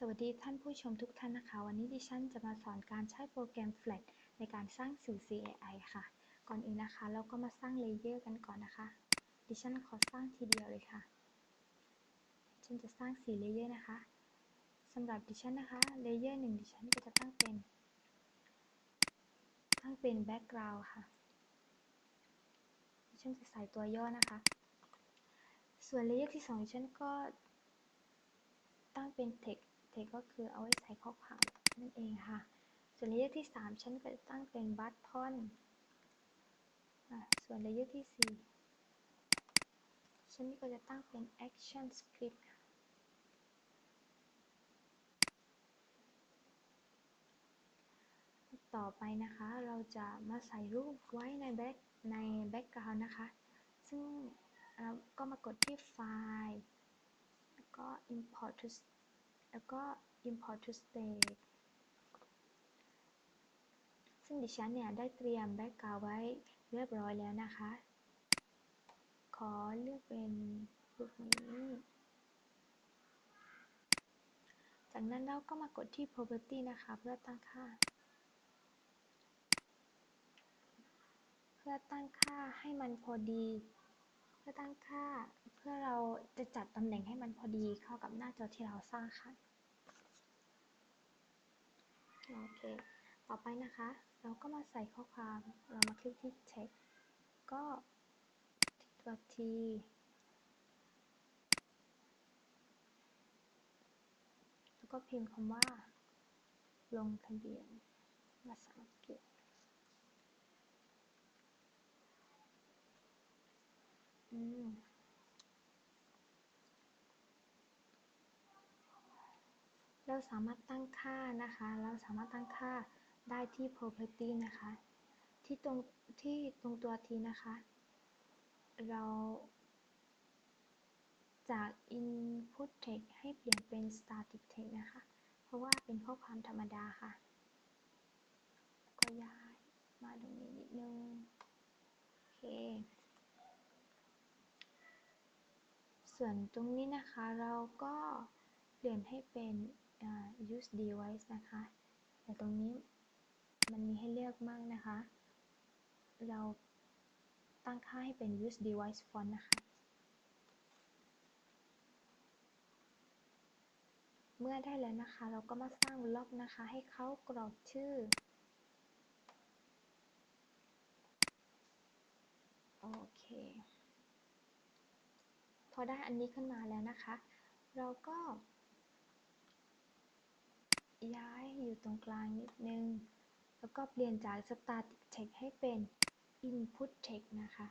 สวัสดีท่านผู้ชมทุกท่านนะคะ วันนี้ดิฉันจะมาสอนการใช้โปรแกรม Flash ในการสร้างสื่อ CAI ค่ะ ก่อนอื่นนะคะ เราก็มาสร้างเลเยอร์กันก่อนนะคะ ดิฉันขอสร้างทีเดียวเลยค่ะ ฉันจะสร้าง4เลเยอร์นะคะสำหรับดิฉันนะคะเลเยอร์หนึ่งดิฉันก็จะตั้งเป็น ตั้งเป็น background ค่ะ ดิฉันจะใส่ตัวย่อนะคะ ส่วนเลเยอร์ที่2ดิฉันก็ตั้งเป็น text text ก็คือเอาไว้ใส่ข้อความนั่นเองค่ะ ส่วนเลเยอร์ที่ 3 ฉันก็จะตั้งเป็น button ส่วนเลเยอร์ที่ 4 ฉันก็จะตั้งเป็น action script ต่อไปนะคะ เราจะมาใส่รูปไว้ในแบ็คใน background นะคะ ซึ่งเราก็มากดที่ไฟล์ แล้วก็ import to แล้วก็ import to stage ซึ่งดิฉันเนี่ยได้เตรียมแบ็กกราวไว้เรียบร้อยแล้วนะคะ ขอเลือกเป็นรูปนี้ จากนั้นเราก็มากดที่ property นะคะ เพื่อตั้งค่า เพื่อตั้งค่าให้มันพอดี พื่อตั้งค่าเพื่อเราจะจัดตำแหน่งให้มันพอดีเข้ากับหน้าจอที่เราสร้างค่ะโอเค ต่อไปนะคะ เราก็มาใส่ข้อความเรามาคลิกที่ text ก็ตัว T แล้วก็พิมพ์คำว่า ลงทะเบียนภาษาอังกฤษอืม เราสามารถตั้งค่านะคะ เราสามารถตั้งค่าได้ที่ property นะคะ ที่ตรงที่ตรงตัวทีนะคะ เราจาก input text ให้เปลี่ยนเป็น static text นะคะ เพราะว่าเป็นข้อความธรรมดาค่ะ ก็ย้ายมาตรงนี้นิดนึง โอเค ส่วนตรงนี้นะคะเราก็เปลี่ยนให้เป็น use device นะคะ แต่ตรงนี้มันมีให้เลือกมากนะคะ เราตั้งค่าให้เป็น use device font นะคะ เมื่อได้แล้วนะคะ เราก็มาสร้างล็อกนะคะ ให้เขากรอกชื่อ โอเค พอได้อันนี้ขึ้นมาแล้วนะคะ เราก็ ย้ายอยู่ตรงกลางนิดนึง แล้วก็เปลี่ยนจาก static text ให้เป็น input text นะคะ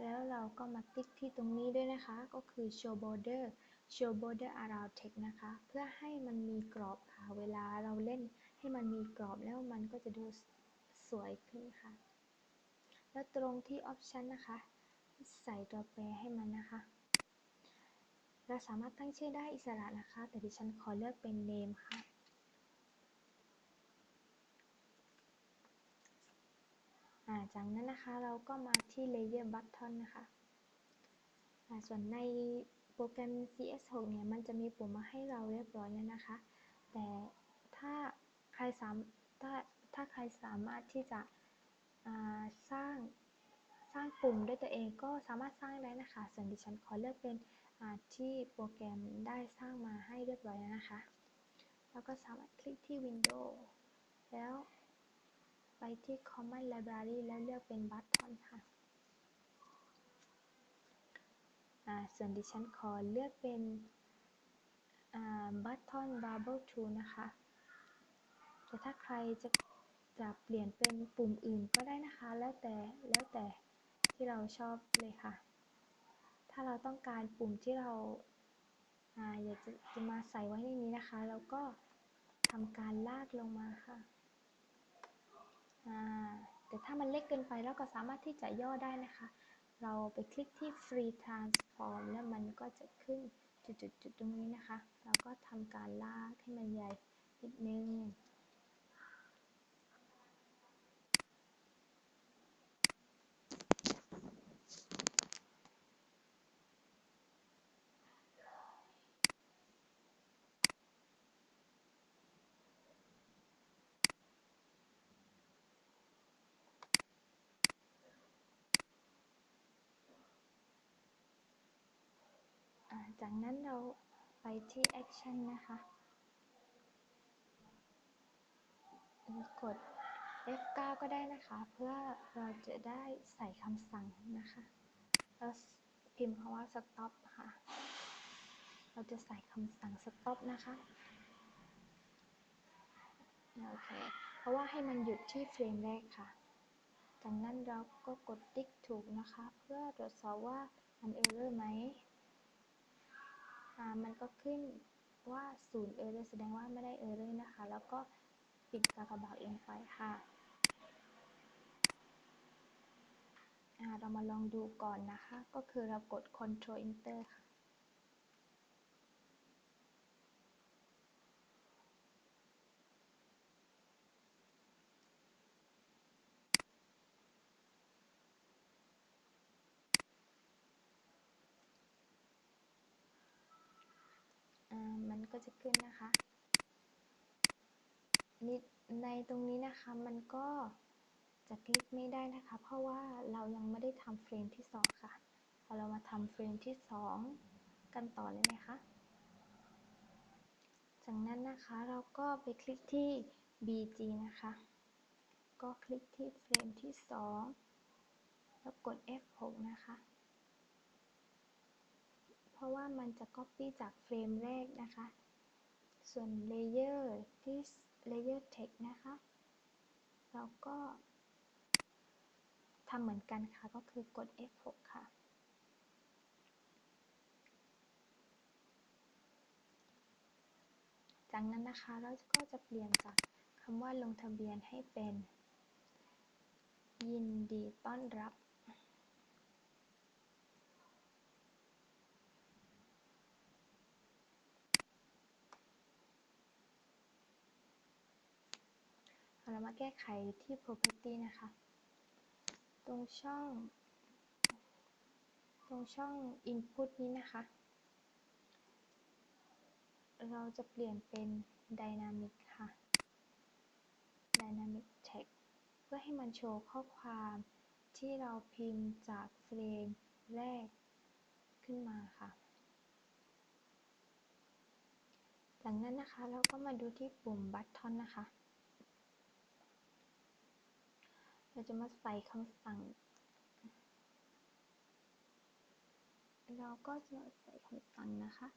แล้วเราก็มาติ๊กที่ตรงนี้ด้วยนะคะ ก็คือ show border show border around text นะคะ เพื่อให้มันมีกรอบค่ะ เวลาเราเล่นให้มันมีกรอบแล้วมันก็จะดูสวยขึ้นค่ะ แล้วตรงที่ option นะคะ ใส่ตัวแปรให้มันนะคะ เราสามารถตั้งชื่อได้อิสระนะคะ แต่ดิฉันขอเลือกเป็น name ค่ะจากนั้นนะคะเราก็มาที่ layer button นะคะส่วนในโปรแกรม CS6 เนี่ย มันจะมีปุ่มมาให้เราเรียบร้อยแล้วนะคะ แต่ถ้าใครสามถ้าถ้าใครสามารถที่จะ สร้างสร้างปุ่มด้วยตัวเองก็สามารถสร้างได้นะคะ ส่วนดิฉันขอเลือกเป็นที่โปรแกรมได้สร้างมาให้เรียบร้อยแล้วนะคะ แล้วก็สามารถคลิกที่ Windows แล้วไปที่ Common Library แล้วเลือกเป็น Button ค่ะส่วนดิฉันขอเลือกเป็น Button Bubble Tool นะคะ แต่ถ้าใครจะ จะเปลี่ยนเป็นปุ่มอื่นก็ได้นะคะ แล้วแต่แล้วแต่ที่เราชอบเลยค่ะ ถ้าเราต้องการปุ่มที่เราอยากจะจะมาใส่ไว้ในนี้นะคะ แล้วก็ทำการลากลงมาค่ะแต่ถ้ามันเล็กเกินไปเราก็สามารถที่จะย่อได้นะคะ เราไปคลิกที่ free transform แล้วมันก็จะขึ้นจุดๆตรงนี้นะคะ เราก็ทำการลากให้มันใหญ่นิดนึง จากนั้นเราไปที่ Action นะคะ กด F9 ก็ได้นะคะ เพื่อเราจะได้ใส่คำสั่งนะคะแล้วพิมพ์คำว่า stop ค่ะ เราจะใส่คำสั่ง stop นะคะโอเค เพราะว่าให้มันหยุดที่เฟรมแรกค่ะ จากนั้นเราก็กดติ๊กถูกนะคะ เพื่อตรวจสอบว่ามันเออร์เลอร์ไหม มันก็ขึ้นว่าศูนย์เออเลอร์แสดงว่าไม่ได้เออร์เลอร์นะคะ แล้วก็ปิดกากบาทลงไปค่ะเรามาลองดูก่อนนะคะ ก็คือเรากด Ctrl Enter ค่ะ อ่ามัน ก็จะขึ้นนะคะนี่ในตรงนี้นะคะมันก็จะคลิกไม่ได้นะคะ เพราะว่าเรายังไม่ได้ทำเฟรมที่สองค่ะพอเรามาทำเฟรมที่สองกันต่อเลยไหมคะ จากนั้นนะคะเราก็ไปคลิกที่ BG นะคะ ก็คลิกที่เฟรมที่สองแล้วกด F6 นะคะ เพราะว่ามันจะ Copy จากเฟรมแรกนะคะ ส่วน Layer ที่ Layer Text นะคะ เราก็ทำเหมือนกันค่ะ ก็คือกด F6 ค่ะ จากนั้นนะคะเราก็จะเปลี่ยนจากคำว่าลงทะเบียนให้เป็น ยินดีต้อนรับ เรามาแก้ไขที่ property นะคะ ตรงช่อง ตรงช่อง input นี้นะคะ เราจะเปลี่ยนเป็น dynamic ค่ะ dynamic text เพื่อให้มันโชว์ข้อความที่เราพิมพ์จากเฟรมแรกขึ้นมาค่ะจากนั้นนะคะเราก็มาดูที่ปุ่ม button นะคะ เราจะมาใส่คำสั่ง เราก็จะใส่คำสั่งนะคะ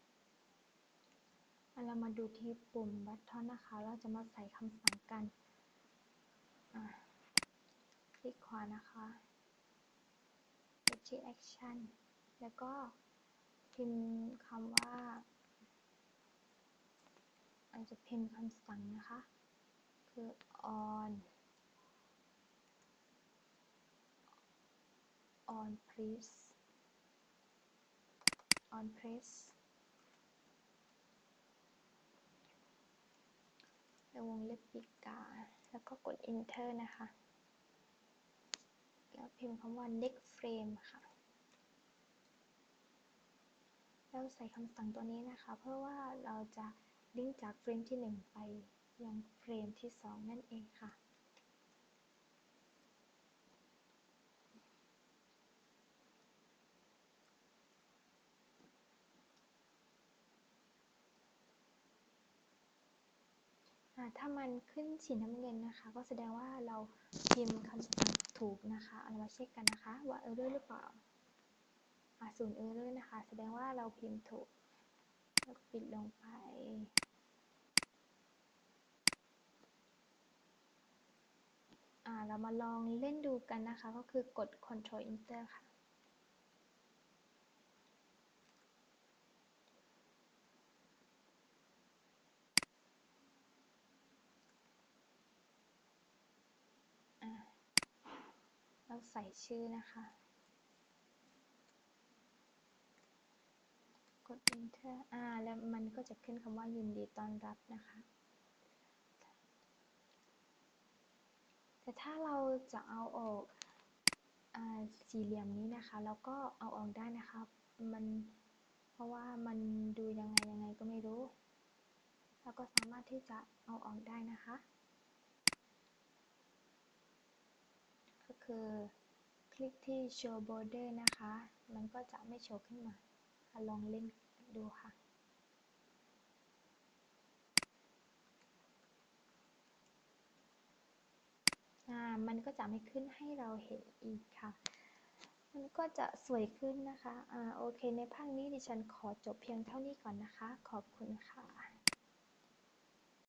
เรามาดูที่ปุ่ม button นะคะ เราจะมาใส่คำสั่งกันคลิกขวานะคะไปที่ action แล้วก็พิมพ์คำว่าอาจจะพิมพ์คำสั่งนะคะ คือ on on press on press แล้ววงเล็บปีกกาแล้วก็กด enter นะคะ แล้วพิมพ์คำว่า next frame ค่ะ แล้วใส่คำสั่งตัวนี้นะคะ เพื่อว่าเราจะลิงก์จากเฟรมที่ 1 ไปยังเฟรมที่ 2 นั่นเองค่ะ ถ้ามันขึ้นสีน้ำเงินนะคะ ก็แสดงว่าเราพิมพ์คำสั่งถูกนะคะเรามาเช็คกันนะคะ ว่าเออร์เลอร์หรือเปล่าศูนย์เออร์เลอร์นะคะ แสดงว่าเราพิมพ์ถูกแล้วปิดลงไปเรามาลองเล่นดูกันนะคะ ก็คือกด Ctrl Enter ค่ะ เราใส่ชื่อนะคะ กด enter อ่า แล้วมันก็จะขึ้นคำว่ายินดีต้อนรับนะคะ แต่ถ้าเราจะเอาออกอ่าสี่เหลี่ยมนี้นะคะ แล้วก็เอาออกได้นะคะ มันเพราะว่ามันดูยังไงยังไงก็ไม่รู้เราก็สามารถที่จะเอาออกได้นะคะ ก็ คือ คลิกที่ show border นะคะ มันก็จะไม่โชว์ขึ้นมาลองเล่นดูค่ะมันก็จะไม่ขึ้นให้เราเห็นอีกค่ะ มันก็จะสวยขึ้นนะคะ อ่า โอเค ในภาคนี้ดิฉันขอจบเพียงเท่านี้ก่อนนะคะ ขอบคุณค่ะ